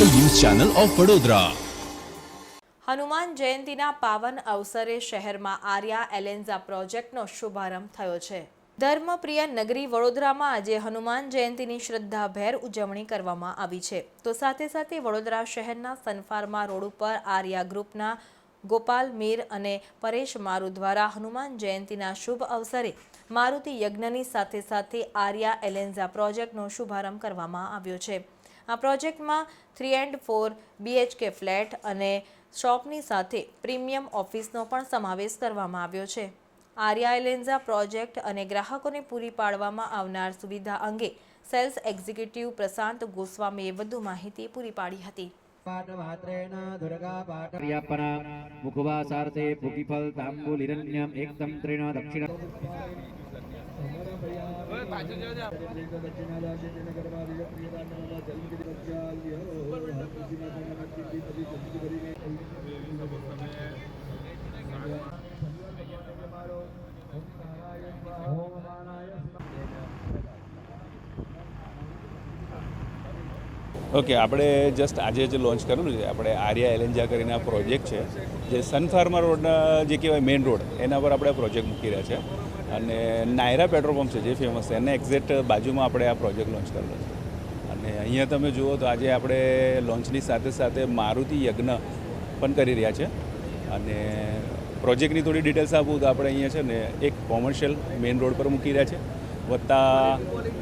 Channel of Vadodara. Hanuman જયંતીના પાવન અવસરે શહેરમાં આર્યા એલેન્ઝા પ્રોજેક્ટનો શુભારંભ થયો છે. ધર્મપ્રિય નગરી વડોદરામાં આજે હનુમાન જયંતીની શ્રદ્ધાભેર ઉજવણી કરવામાં આવી છે. તો સાથે સાથે વડોદરા શહેરના સનફાર્મા રોડ ઉપર આર્યા ગ્રુપના ગોપાલ, મીર અને પરેશ મારુ દ્વારા હનુમાન જયંતીના શુભ અવસરે મારુતિ યજ્ઞની સાથે સાથે આર્યા એલેન્ઝા પ્રોજેક્ટનો શુભારંભ કરવામાં આવ્યો છે. આ પ્રોજેક્ટમાં three and four BHK flat અને શોપની સાથે પ્રીમિયમ ઓફિસનો પણ સમાવેશ કરવામાં આવ્યો છે. આર્યા એલેન્ઝા પ્રોજેક્ટ અને ગ્રાહકોને પૂરી પાડવામાં આવનાર સુવિધા અંગે સેલ્સ એક્ઝિક્યુટિવ પ્રશાંત ગોસ્વામીએ વધુ માહિતી પૂરી પાડી હતી. પાટવાત્રેણ દુર્ગાપાટર્યાપના મુખવાસાર્થે ફૂકીફલ તાંબુલિરણ્યમ એકતમ ત્રિણ દક્ષિણ ઓકે આપણે જસ્ટ આજે જે લોન્ચ કરેલું છે, આપણે આર્યા એલેન્જા કરીને આ પ્રોજેક્ટ છે, જે સન ફાર્મા રોડના જે કહેવાય મેઇન રોડ એના પર આપણે આ પ્રોજેક્ટ મૂકી રહ્યા છે. અને નાયરા પેટ્રોલ પંપ છે, જે ફેમસ છે, એના એક્ઝેક્ટ બાજુમાં આપણે આ પ્રોજેક્ટ લોન્ચ કરેલો છે. અને અહીંયા તમે જુઓ તો આજે આપણે લોન્ચની સાથે સાથે મારુતિ યજ્ઞ પણ કરી રહ્યા છે. અને પ્રોજેક્ટની થોડી ડિટેલ્સ આપું તો આપણે અહીંયા છે ને એક કોમર્શિયલ મેઇન રોડ પર મૂકી રહ્યા છે. વત્તા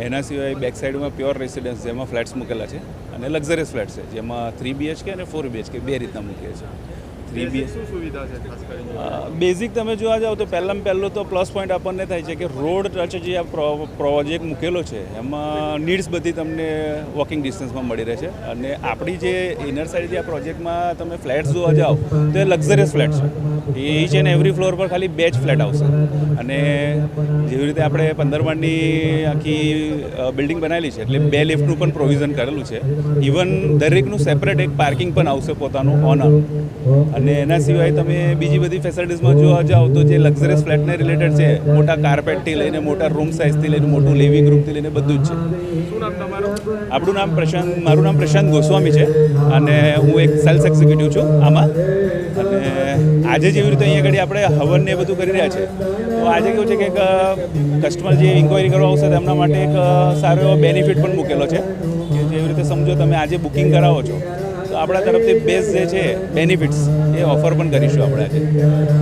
એના સિવાય બેક સાઈડમાં પ્યોર રેસિડન્સ જેમાં ફ્લેટ્સ મૂકેલા છે અને લક્ઝરિયસ ફ્લેટ છે, જેમાં થ્રી બીએચકે અને ફોર બીએચકે બે રીતના મૂકીએ છીએ. બેઝિક તમે જોવા જાઓ તો પહેલાં પહેલો તો પ્લસ પોઈન્ટ આપણને થાય છે કે રોડ ટચ જે આ પ્રોજેક્ટ મૂકેલો છે એમાં નીડ્સ બધી તમને વોકિંગ ડિસ્ટન્સમાં મળી રહે છે અને આપણી જે ઇનર સાઈડ જે આ પ્રોજેક્ટમાં તમે ફ્લેટ્સ જોવા જાઓ તો એ લક્ઝરિયસ ફ્લેટ છે. એ ઈચ એન્ડ એવરી ફ્લોર પર ખાલી બે જ ફ્લેટ આવશે. અને જેવી રીતે આપણે પંદર માળની આખી બિલ્ડિંગ બનાવેલી છે એટલે બે લિફ્ટનું પણ પ્રોવિઝન કરેલું છે. ઇવન દરેકનું સેપરેટ એક પાર્કિંગ પણ આવશે પોતાનું ઓનર અને એના સિવાય તમે બીજી બધી ફેસિલિટીઝમાં જોવા જાઓ તો જે લક્ઝરિયસ ફ્લેટને રિલેટેડ છે મોટા કાર્પેટથી લઈને મોટા રૂમ સાઇઝથી લઈને મોટું લિવિંગ રૂમથી લઈને બધું જ છે. આપણું નામ પ્રશાંત મારું નામ પ્રશાંત ગોસ્વામી છે અને હું એક સેલ્સ એક્ઝિક્યુટિવ છું આમાં. અને આજે જેવી રીતે અહીંયા આગળ આપણે હવન ને એ બધું કરી રહ્યા છે તો આજે કેવું છે કે એક કસ્ટમર જે ઇન્ક્વાયરી કરવા આવશે તેમના માટે એક સારો એવો બેનિફિટ પણ મૂકેલો છે. કે જેવી રીતે સમજો તમે આજે બુકિંગ કરાવો છો આપણા તરફથી બેસ્ટ જે છે બેનિફિટ્સ એ ઓફર પણ કરીશું આપણે આજે.